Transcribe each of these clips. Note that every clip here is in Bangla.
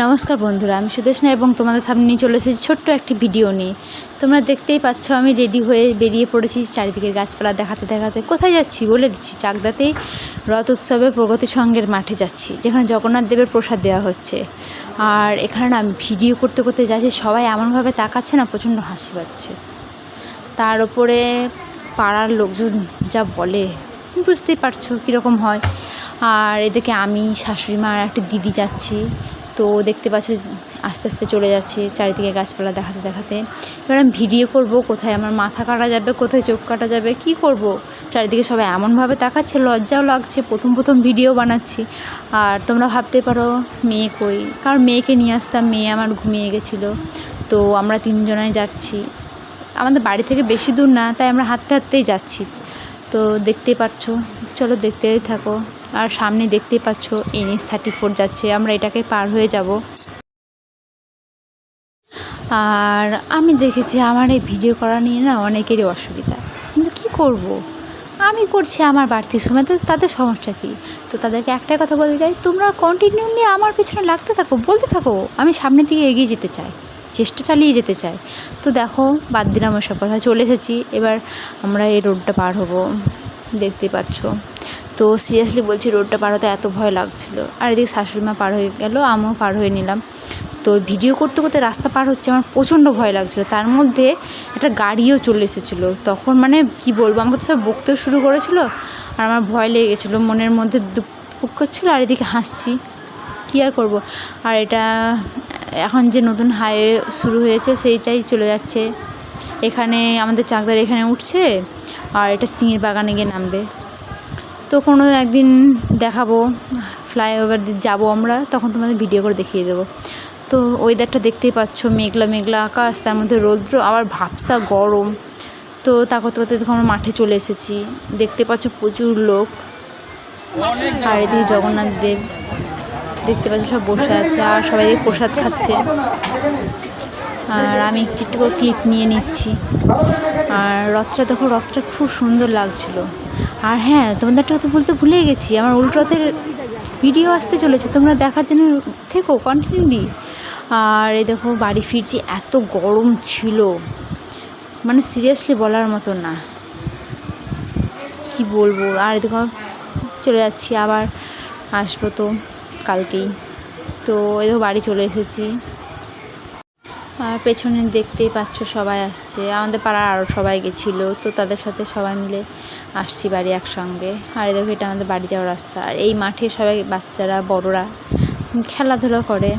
নমস্কার বন্ধুরা, আমি সুদেশনা এবং তোমাদের সামনে নিয়ে চলে এসেছি ছোট্ট একটি ভিডিও নিয়ে। তোমরা দেখতেই পাচ্ছ, আমি রেডি হয়ে বেরিয়ে পড়েছি চারিদিকের গাছপালা দেখাতে দেখাতে। কোথায় যাচ্ছি বলে দিচ্ছি, চাকদাতেই রথ উৎসবে প্রগতি সঙ্গের মাঠে যাচ্ছি, যেখানে জগন্নাথ দেবের প্রসাদ দেওয়া হচ্ছে। আর এখানে না, আমি ভিডিও করতে করতে যাচ্ছি, সবাই এমনভাবে তাকাচ্ছে না, প্রচণ্ড হাসি পাচ্ছে। তার ওপরে পাড়ার লোকজন যা বলে, বুঝতেই পারছ কীরকম হয়। আর এদিকে আমি, শাশুড়ি মা আর একটা দিদি যাচ্ছি। তো দেখতে পাচ্ছ আস্তে আস্তে চলে যাচ্ছে চারিদিকে গাছপালা দেখাতে দেখাতে। এবার আমি ভিডিও করব কোথায় আমার মাথা কাটা যাবে, কোথায় চোখ কাটা যাবে, কি করব? চারিদিকে সবাই এমনভাবে তাকাচ্ছে, লজ্জাও লাগছে, প্রথম প্রথম ভিডিও বানাচ্ছি। আর তোমরা ভাবতে পারো মেয়ে কই? কারণ মেয়েকে নিয়ে আসতাম, মেয়ে আমার ঘুমিয়ে গেছিল। তো আমরা তিনজনাই যাচ্ছি। আমাদের বাড়ি থেকে বেশি দূর না, তাই আমরা হাঁটতে হাঁটতেই যাচ্ছি। তো দেখতেই পাচ্ছ, চলো দেখতেই থাকো। আর সামনে দেখতেই পাচ্ছ এনএস থার্টি ফোর যাচ্ছে। আমরা এটাকে পার হয়ে যাব। আর আমি দেখেছি আমার এই ভিডিও করা নিয়ে না অনেকেরই অসুবিধা। কিন্তু কি করব। আমি করছি আমার বাড়তি সময়, তো তাদের সমস্যা কী? তো তাদেরকে একটাই কথা বলতে চাই, তোমরা কন্টিনিউলি আমার পিছনে লাগতে থাকো, বলতে থাকো। আমি সামনের দিকে এগিয়ে যেতে চাই, চেষ্টা চালিয়ে যেতে চাই। তো দেখো, বাদ দিলাম ওসব কথা, চলে এসেছি। এবার আমরা এই রোডটা পার হব। দেখতেই পাচ্ছ। তো সিরিয়াসলি বলছি রোডটা পার হতে এত ভয় লাগছিল। আর এদিকে শাশুড়ি মা পার হয়ে গেল, আমিও পার হয়ে নিলাম। তো ভিডিও করতে করতে রাস্তা পার হচ্ছে আমার প্রচণ্ড ভয় লাগছিল। তার মধ্যে একটা গাড়িও চলে এসেছিল। তখন মানে কি বলব, আমাকে তো সব বকতেও শুরু করেছিলো আর আমার ভয় লেগে গেছিল। মনের মধ্যে দুঃখ করছিল আর এদিকে হাসছি। কী আর করব? আর এটা এখন যে নতুন হাইওয়ে শুরু হয়েছে সেইটাই চলে যাচ্ছে। এখানে আমাদের চাকদার এখানে উঠছে আর এটা সিঙের বাগানে গিয়ে নামবে। তো কোনো একদিন দেখাবো ফ্লাইওভার যাব আমরা, তখন তোমাদের ভিডিও করে দেখিয়ে দেবো। তো ওয়েদারটা দেখতেই পাচ্ছ, মেঘলা মেঘলা আকাশ, তার মধ্যে রৌদ্র, আবার ভাবসা গরম। তো তা করতে করতে দেখো আমরা মাঠে চলে এসেছি, দেখতে পাচ্ছ প্রচুর লোক। আর এদিকে জগন্নাথ দেব, দেখতে পাচ্ছ সব বসে আছে, আর সবাই প্রসাদ খাচ্ছে। আর আমি একটু একটু ক্লিপ নিয়ে নিচ্ছি। আর রথটা দেখো, রথটা খুব সুন্দর লাগছিল। আর হ্যাঁ তোমাদের একটা বলতে ভুলে গেছি, আমার উল্টো ভিডিও আসতে চলেছে, তোমরা দেখার জন্য থেকো কন্টিনিউলি আর এই দেখো, বাড়ি ফিরছি, এত গরম ছিল। মানে সিরিয়াসলি বলার মতো না। কি বলব, আর দেখো, চলে যাচ্ছি, আবার আসব তো কালকেই। তো এই দেখো, বাড়ি চলে এসেছি। আর পেছনে দেখতেই পাচ্ছ সবাই আসছে। আমাদের পাড়ার আরও সবাই গেছিল, তো তাদের সাথে সবাই মিলে আসছি বাড়ি একসঙ্গে। আর দেখো, এটা আমাদের বাড়ি যাওয়ার রাস্তা। আর এই মাঠে সবাই বাচ্চারা, বড়রা খেলাধুলো করে।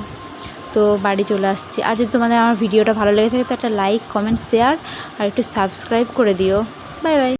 তো বাড়ি চলে আসছি। আর যদি তোমাদের আমার ভিডিওটা ভালো লেগে থাকে তো একটা লাইক, কমেন্ট, শেয়ার আর একটু সাবস্ক্রাইব করে দিও। Bye bye.